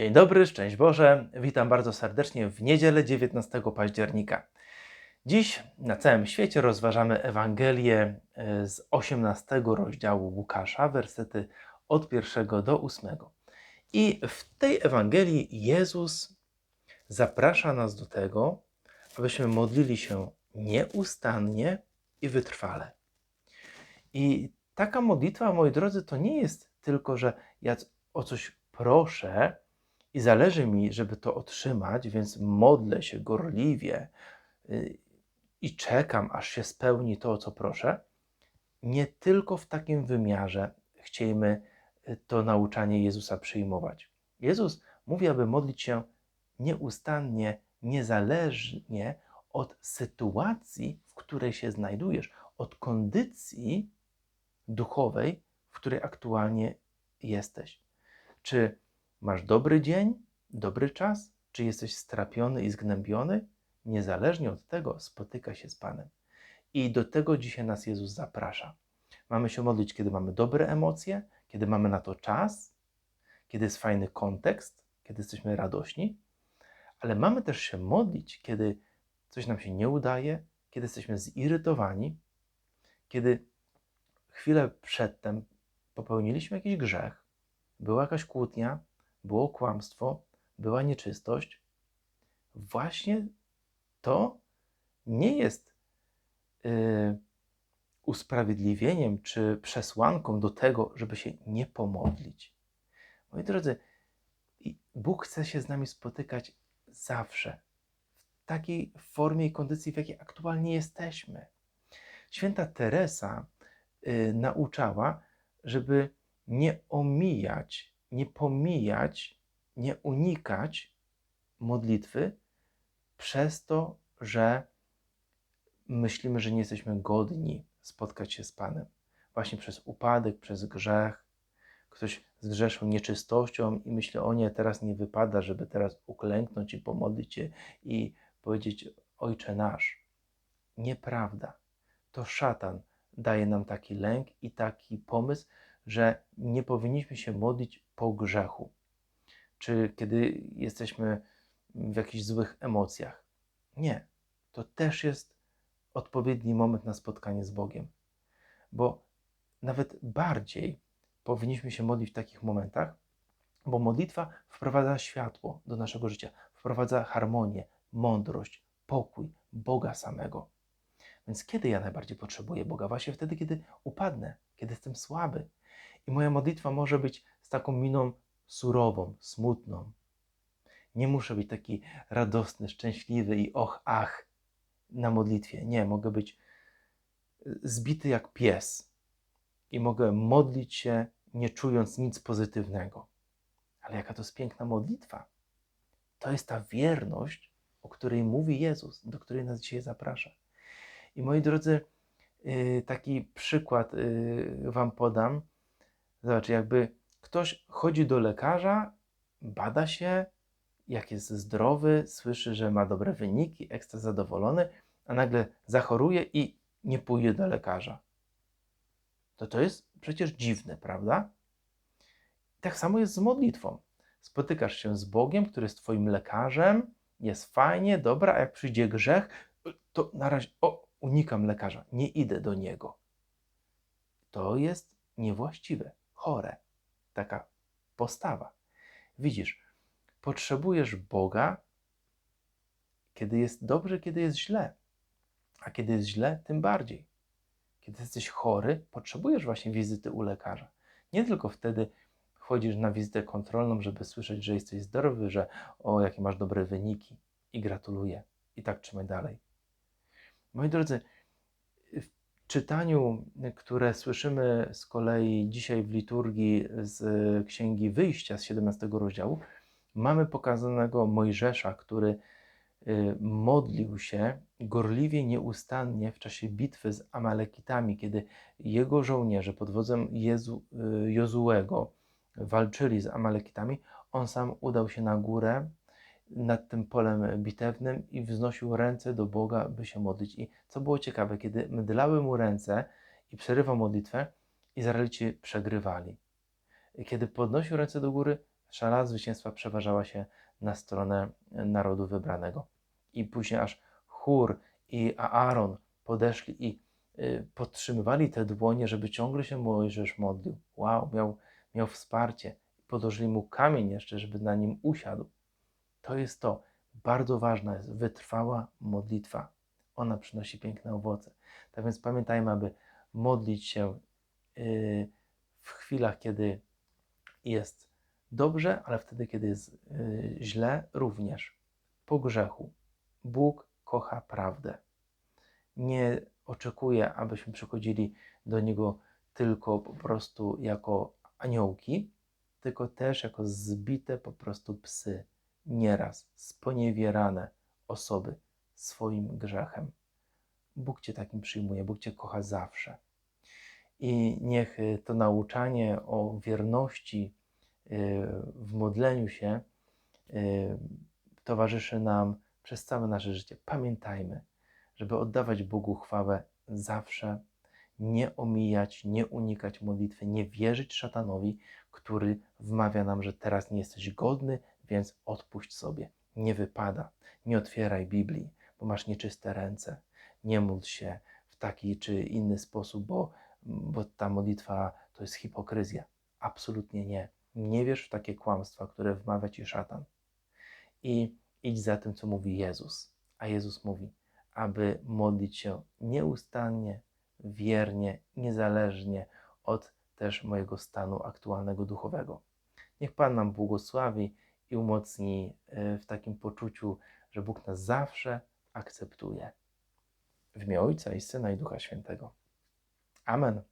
Dzień dobry, szczęść Boże. Witam bardzo serdecznie w niedzielę 19 października. Dziś na całym świecie rozważamy Ewangelię e, z 18 rozdziału Łukasza, wersety od 1 do 8. I w tej Ewangelii Jezus zaprasza nas do tego, abyśmy modlili się nieustannie i wytrwale. I taka modlitwa, moi drodzy, to nie jest tylko, że ja o coś proszę i zależy mi, żeby to otrzymać, więc modlę się gorliwie y, i czekam, aż się spełni to, o co proszę. Nie tylko w takim wymiarze chcielibyśmy y, to nauczanie Jezusa przyjmować. Jezus mówi, aby modlić się nieustannie, niezależnie od sytuacji, w której się znajdujesz, od kondycji duchowej, w której aktualnie jesteś. Czy masz dobry dzień, dobry czas, czy jesteś strapiony i zgnębiony? Niezależnie od tego spotyka się z Panem. I do tego dzisiaj nas Jezus zaprasza. Mamy się modlić, kiedy mamy dobre emocje, kiedy mamy na to czas, kiedy jest fajny kontekst, kiedy jesteśmy radośni, ale mamy też się modlić, kiedy coś nam się nie udaje, kiedy jesteśmy zirytowani, kiedy chwilę przedtem popełniliśmy jakiś grzech, była jakaś kłótnia, było kłamstwo, była nieczystość. Właśnie to nie jest yy, usprawiedliwieniem czy przesłanką do tego, żeby się nie pomodlić. Moi drodzy, Bóg chce się z nami spotykać zawsze, w takiej formie i kondycji, w jakiej aktualnie jesteśmy. Święta Teresa y, nauczała, żeby nie omijać, nie pomijać, nie unikać modlitwy przez to, że myślimy, że nie jesteśmy godni spotkać się z Panem. Właśnie przez upadek, przez grzech. Ktoś zgrzeszył nieczystością i myśli, o nie, teraz nie wypada, żeby teraz uklęknąć i pomodlić się i powiedzieć, Ojcze nasz. Nieprawda. To szatan daje nam taki lęk i taki pomysł, że nie powinniśmy się modlić po grzechu, czy kiedy jesteśmy w jakichś złych emocjach. Nie. To też jest odpowiedni moment na spotkanie z Bogiem, bo nawet bardziej powinniśmy się modlić w takich momentach, bo modlitwa wprowadza światło do naszego życia, wprowadza harmonię, mądrość, pokój Boga samego. Więc kiedy ja najbardziej potrzebuję Boga? Właśnie wtedy, kiedy upadnę, kiedy jestem słaby. I moja modlitwa może być z taką miną surową, smutną. Nie muszę być taki radosny, szczęśliwy i och, ach na modlitwie. Nie, mogę być zbity jak pies i mogę modlić się, nie czując nic pozytywnego. Ale jaka to jest piękna modlitwa. To jest ta wierność, o której mówi Jezus, do której nas dzisiaj zaprasza. I moi drodzy, y, taki przykład y, Wam podam. Zobacz, jakby ktoś chodzi do lekarza, bada się, jak jest zdrowy, słyszy, że ma dobre wyniki, ekstra zadowolony, a nagle zachoruje i nie pójdzie do lekarza. To to jest przecież dziwne, prawda? Tak samo jest z modlitwą. Spotykasz się z Bogiem, który jest Twoim lekarzem, jest fajnie, dobra, a jak przyjdzie grzech, to na razie, o, unikam lekarza, nie idę do niego. To jest niewłaściwe, chore, taka postawa. Widzisz, potrzebujesz Boga, kiedy jest dobrze, kiedy jest źle. A kiedy jest źle, tym bardziej. Kiedy jesteś chory, potrzebujesz właśnie wizyty u lekarza. Nie tylko wtedy chodzisz na wizytę kontrolną, żeby słyszeć, że jesteś zdrowy, że o, jakie masz dobre wyniki i gratuluję. I tak trzymaj dalej. Moi drodzy, czytaniu, które słyszymy z kolei dzisiaj w liturgii z Księgi Wyjścia z 17 rozdziału, mamy pokazanego Mojżesza, który y, modlił się gorliwie, nieustannie w czasie bitwy z Amalekitami, kiedy jego żołnierze pod wodzem Jezu, y, Jozułego walczyli z Amalekitami, on sam udał się na górę nad tym polem bitewnym i wznosił ręce do Boga, by się modlić. I co było ciekawe, kiedy mdlały mu ręce i przerywał modlitwę, Izraelici przegrywali. kiedy podnosił ręce do góry, szala zwycięstwa przeważała się na stronę narodu wybranego. I później aż chór i Aaron podeszli i y, podtrzymywali te dłonie, żeby ciągle się Mojżesz modlił. Wow, miał, miał wsparcie. Podłożyli mu kamień jeszcze, żeby na nim usiadł. To jest to. Bardzo ważna jest wytrwała modlitwa. Ona przynosi piękne owoce. Tak więc pamiętajmy, aby modlić się y, w chwilach, kiedy jest dobrze, ale wtedy, kiedy jest y, źle, również po grzechu. Bóg kocha prawdę. Nie oczekuje, abyśmy przychodzili do Niego tylko po prostu jako aniołki, tylko też jako zbite po prostu psy, nieraz sponiewierane osoby swoim grzechem. Bóg Cię takim przyjmuje, Bóg Cię kocha zawsze. I niech y, to nauczanie o wierności y, w modleniu się y, towarzyszy nam przez całe nasze życie. Pamiętajmy, żeby oddawać Bogu chwałę zawsze, nie omijać, nie unikać modlitwy, nie wierzyć szatanowi, który wmawia nam, że teraz nie jesteś godny, więc odpuść sobie. Nie wypada. Nie otwieraj Biblii, bo masz nieczyste ręce. Nie módl się w taki czy inny sposób, bo, bo ta modlitwa to jest hipokryzja. Absolutnie nie. Nie wierz w takie kłamstwa, które wmawia ci szatan. I idź za tym, co mówi Jezus. A Jezus mówi, aby modlić się nieustannie, wiernie, niezależnie od też mojego stanu aktualnego duchowego. Niech Pan nam błogosławi i umocni e, w takim poczuciu, że Bóg nas zawsze akceptuje. W imię Ojca i Syna i Ducha Świętego. Amen.